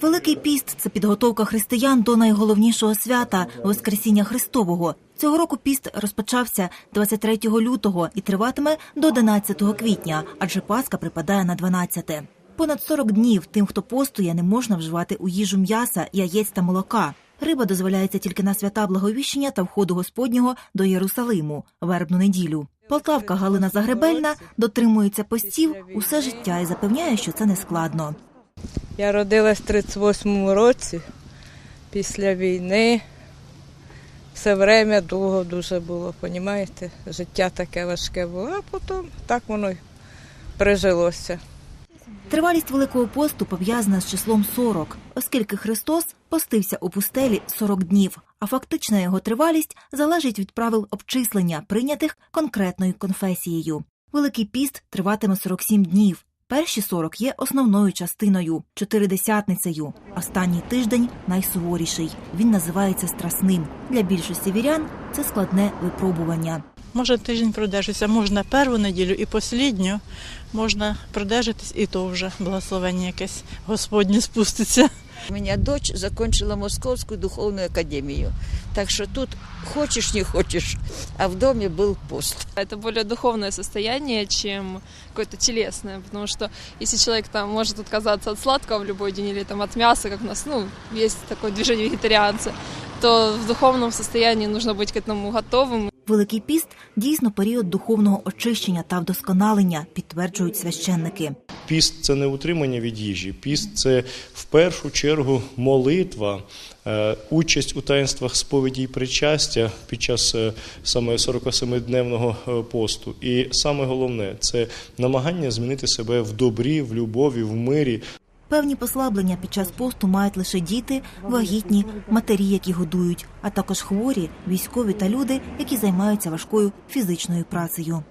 Великий піст це підготовка християн до найголовнішого свята Воскресіння Христового. Цього року піст розпочався 23 лютого і триватиме до 11 квітня, адже Пасха припадає на 12. Понад 40 днів тим, хто постує, не можна вживати у їжу м'яса, яєць та молока. Риба дозволяється тільки на свята Благовіщення та входу Господнього до Єрусалиму вербну неділю. Полтавка Галина Загребельна дотримується постів усе життя і запевняє, що це не складно. Я родилась в 38-му році після війни. Все время довго дуже було, понімаєте? Життя таке важке було, а потім так воно й прижилося. Тривалість Великого посту пов'язана з числом 40, оскільки Христос постився у пустелі 40 днів, а фактична його тривалість залежить від правил обчислення, прийнятих конкретною конфесією. Великий піст триватиме 47 днів. Перші 40 є основною частиною, чотиридесятницею. Останній тиждень найсуворіший. Він називається страсним. Для більшості вірян це складне випробування. Може тиждень продержитися, можна першу неділю і послідню, можна продержатись, і то вже благословення якесь Господнє спуститься. У меня дочь закончила Московскую духовную академию. Так что тут хочешь, не хочешь, а в доме был пост. Это более духовное состояние, чем какое-то телесное, потому что если человек там может отказаться от сладкого в любой день или там от мяса, как у нас, ну, есть такое движение вегетарианца, то в духовном состоянии нужно быть к этому готовым. Великий піст дійсно період духовного очищення та вдосконалення, підтверджують священники. Піст це не утримання від їжі. Піст це в першу чергу молитва, е, участь у таїнствах сповіді і причастя під час е, саме 47-дневного е, посту. І саме головне це намагання змінити себе в добрі, в любові, в мирі. Певні послаблення під час посту мають лише діти, вагітні, матері, які годують, а також хворі, військові та люди, які займаються важкою фізичною працею.